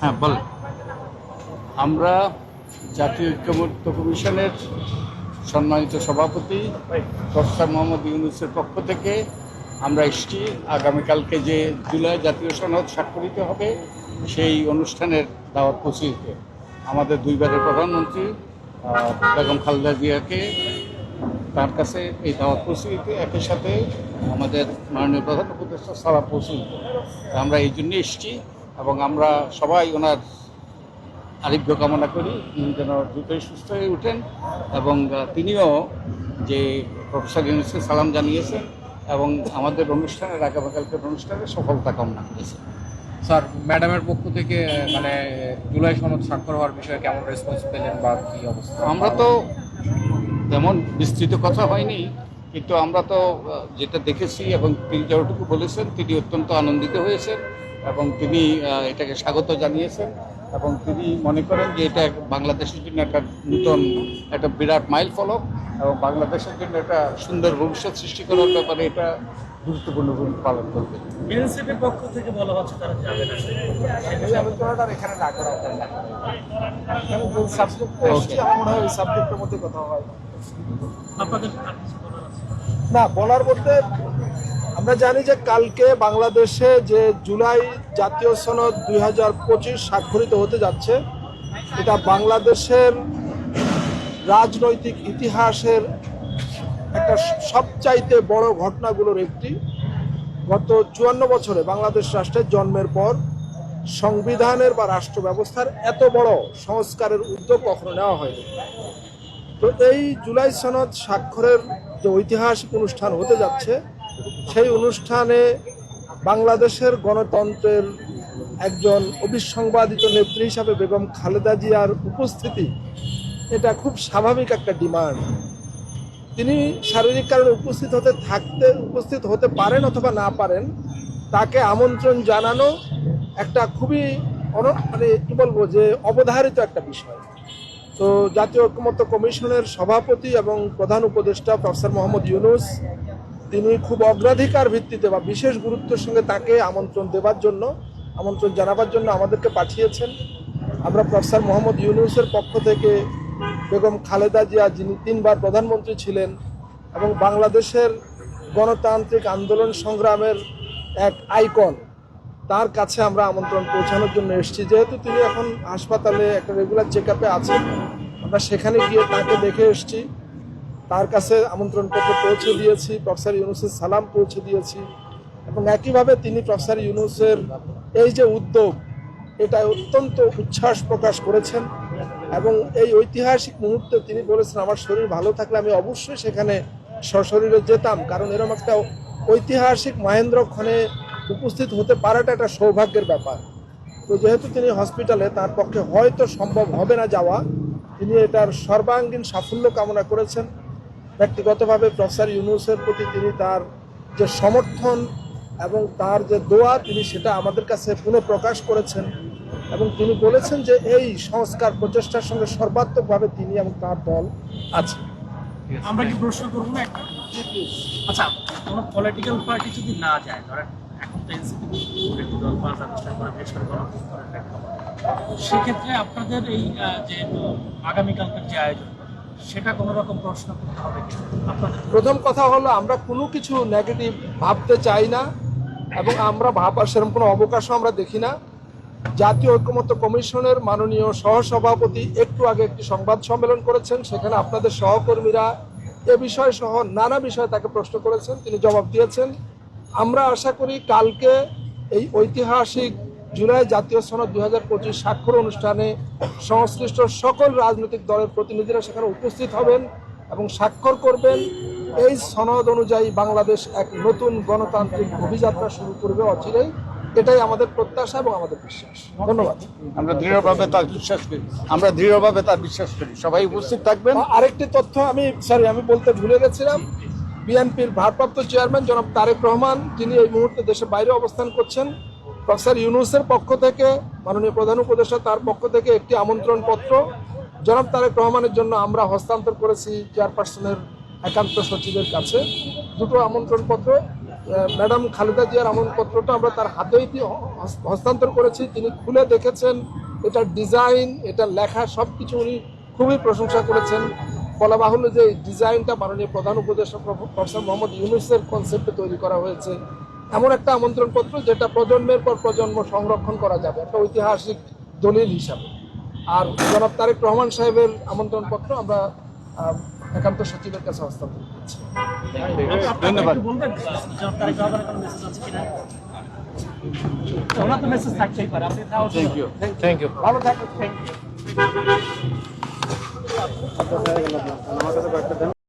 হ্যাঁ বল। আমরা জাতীয় ঐক্যমত্য কমিশনের সম্মানিত সভাপতি, প্রফেসর মোহাম্মদ ইউনুসের পক্ষ থেকে আমরা এসছি। আগামীকালকে যে জুলাই জাতীয় সনদ স্বাক্ষরিত হবে, সেই অনুষ্ঠানের দাওয়াত পৌঁছে আমাদের দুইবারের প্রধানমন্ত্রী বেগম খালেদা জিয়াকে তার কাছে এই দাওয়াত পৌঁছে একই সাথে আমাদের মাননীয় প্রধান উপদেষ্টা সারা দিতে। আমরা এই জন্যে এসেছি। এবং আমরা সবাই ওনার আরোগ্য কামনা করি তিনি যেন দ্রুতই সুস্থ হয়ে উঠেন এবং তিনিও যে প্রফেসর ইউনুসকে সালাম জানিয়েছেন এবং আমাদের অনুষ্ঠানের আগামীকালকের অনুষ্ঠানে সফলতা কামনা করেছেন। স্যার ম্যাডামের পক্ষ থেকে মানে জুলাই সনদ স্বাক্ষর হওয়ার বিষয়ে কেমন রেসপন্স পেলেন বা কি অবস্থা? আমরা তো তেমন বিস্তৃত কথা হয়নি কিন্তু আমরা তো যেটা দেখেছি এবং তিনি যতটুকু বলেছেন তিনি অত্যন্ত আনন্দিত হয়েছেন। এবং তিনি এটাকে স্বাগত জানিয়েছেন এবং তিনি মনে করেন যে এটা বাংলাদেশের জন্য একটা নূতন একটা বিরাট মাইল ফলক এবং বাংলাদেশের জন্য একটা সুন্দর ভবিষ্যৎ সৃষ্টি করার ব্যাপারে এটা গুরুত্বপূর্ণ ভূমিকা পালন করবে। এনসিপির পক্ষ থেকে বলা হচ্ছে তারা যাবে না। আলোচনাটা এখানে না করা সাবজেক্টে আমার মনে হয় ওই সাবজেক্টের মধ্যে কথা হয়। আপনাদের? না বলার বলতে আমরা জানি যে কালকে বাংলাদেশে যে জুলাই জাতীয় সনদ দুই হাজার পঁচিশ স্বাক্ষরিত হতে যাচ্ছে, এটা বাংলাদেশের রাজনৈতিক ইতিহাসের একটা সবচাইতে বড় ঘটনাগুলোর একটি। গত চুয়ান্ন বছরে বাংলাদেশ রাষ্ট্রের জন্মের পর সংবিধানের বা রাষ্ট্র ব্যবস্থার এত বড় সংস্কারের উদ্যোগ কখনো নেওয়া হয়নি। তো এই জুলাই সনদ স্বাক্ষরের যে ঐতিহাসিক অনুষ্ঠান হতে যাচ্ছে সেই অনুষ্ঠানে বাংলাদেশের গণতন্ত্রের একজন অবিসংবাদিত নেত্রী হিসাবে বেগম খালেদা জিয়ার উপস্থিতি, এটা খুব স্বাভাবিক একটা ডিমান্ড। তিনি শারীরিক কারণে উপস্থিত হতে থাকতে, উপস্থিত হতে পারেন অথবা না পারেন, তাকে আমন্ত্রণ জানানো একটা খুবই মানে কি বলব যে অবধারিত একটা বিষয়। তো জাতীয় ঐক্যমত্য কমিশনের সভাপতি এবং প্রধান উপদেষ্টা প্রফেসর মোহাম্মদ ইউনুস তিনি খুব অগ্রাধিকার ভিত্তিতে বা বিশেষ গুরুত্বের সঙ্গে তাকে আমন্ত্রণ দেবার জন্য, আমন্ত্রণ জানাবার জন্য আমাদেরকে পাঠিয়েছেন। আমরা প্রফেসর মোহাম্মদ ইউনুসের পক্ষ থেকে বেগম খালেদা জিয়া, যিনি তিনবার প্রধানমন্ত্রী ছিলেন এবং বাংলাদেশের গণতান্ত্রিক আন্দোলন সংগ্রামের এক আইকন, তার কাছে আমরা আমন্ত্রণ পৌঁছানোর জন্য এসেছি। যেহেতু তিনি এখন হাসপাতালে একটা রেগুলার চেক আছেন, আমরা সেখানে গিয়ে তাকে দেখে এসেছি। তার কাছে আমন্ত্রণপত্র পৌঁছে দিয়েছি, প্রফেসর ইউনুসের সালাম পৌঁছে দিয়েছি এবং একইভাবে তিনি প্রফেসর ইউনুসের এই যে উদ্যোগ, এটা অত্যন্ত উচ্ছ্বাস প্রকাশ করেছেন এবং এই ঐতিহাসিক মুহূর্তে তিনি বলেছেন, আমার শরীর ভালো থাকলে আমি অবশ্যই সেখানে সশরীরে যেতাম। কারণ এরকম একটা ঐতিহাসিক মহেন্দ্রক্ষণে উপস্থিত হতে পারাটা একটা সৌভাগ্যের ব্যাপার। তো যেহেতু তিনি হসপিটালে, তার পক্ষে হয়তো সম্ভব হবে না যাওয়া। তিনি এটার সর্বাঙ্গীন সাফল্য কামনা করেছেন। ব্যক্তিগতভাবে প্রফেসর ইউনুসের প্রতি তিনি তার যে সমর্থন এবং তার যে দোয়া, তিনি সেটা আমাদের কাছে পুনঃপ্রকাশ করেছেন এবং তিনি বলেছেন যে এই সংস্কার প্রচেষ্টার সঙ্গে সর্বাত্মকভাবে তিনি এবং তার দল আছে আমরা কি প্রশ্ন করব না আচ্ছা কোনো পলিটিক্যাল পার্টি যদি না যায়, ধরেন। সেক্ষেত্রে আপনাদের এই যে আগামীকালকের যে আয়োজন সেটা কোনো রকম প্রশ্ন করতে হবে প্রথম কথা হলো, আমরা কোনো কিছু নেগেটিভ ভাবতে চাই না এবং আমরা ভাবার সেরকম কোনো অবকাশও আমরা দেখি না। জাতীয় ঐক্যমত্য কমিশনের মাননীয় সহসভাপতি একটু আগে একটি সংবাদ সম্মেলন করেছেন, সেখানে আপনাদের সহকর্মীরা এ বিষয় সহ নানা বিষয়ে তাকে প্রশ্ন করেছেন, তিনি জবাব দিয়েছেন। আমরা আশা করি কালকে এই ঐতিহাসিক জুলাই জাতীয় সনদ দুই হাজার পঁচিশ স্বাক্ষর অনুষ্ঠানে সংশ্লিষ্ট সকল রাজনৈতিক দলের প্রতিনিধিরা সেখানে উপস্থিত হবেন এবং স্বাক্ষর করবেন। এই সনদ অনুযায়ী বাংলাদেশ এক নতুন গণতান্ত্রিক অভিযাত্রা শুরু করবে অচিরেই। এটাই আমাদের প্রত্যাশা এবং আমাদের বিশ্বাস। ধন্যবাদ। আমরা দৃঢ়ভাবে তার বিশ্বাস করি। আমরা দৃঢ়ভাবে তার বিশ্বাস করি। সবাই উপস্থিত থাকবেন। আরেকটি তথ্য আমি সরি আমি বলতে ভুলে গেছিলাম। বিএনপির ভারপ্রাপ্ত চেয়ারম্যান জনাব তারেক রহমান যিনি এই মুহূর্তে দেশের বাইরে অবস্থান করছেন প্রফেসর ইউনুসের পক্ষ থেকে, মাননীয় প্রধান উপদেষ্টা তার পক্ষ থেকে একটি আমন্ত্রণ পত্র জনাব তারেক রহমানের জন্য আমরা হস্তান্তর করেছি চেয়ারপারসনের একান্ত সচিবের কাছে। দুটো আমন্ত্রণ পত্র ম্যাডাম খালেদা জিয়ার আমন্ত্রণপত্রটা আমরা তার হাতেই হস্তান্তর করেছি। তিনি খুলে দেখেছেন এটার ডিজাইন, এটা লেখা সব কিছু উনি খুবই প্রশংসা করেছেন। বলা বাহুল্য যে ডিজাইনটা মাননীয় প্রধান উপদেষ্টা প্রফ- প্রফেসর মোহাম্মদ ইউনুসের কনসেপ্টে তৈরি করা হয়েছে। এমন একটা আমন্ত্রণপত্র যেটা প্রজন্মের পর প্রজন্ম সংরক্ষণ করা যাবে একটা ঐতিহাসিক দলিল হিসাবে। আর জনাব তারেক রহমান সাহেবের আমন্ত্রণপত্র আমরা একান্ত সচিবের কাছে হস্তান্তর করছি। ধন্যবাদ।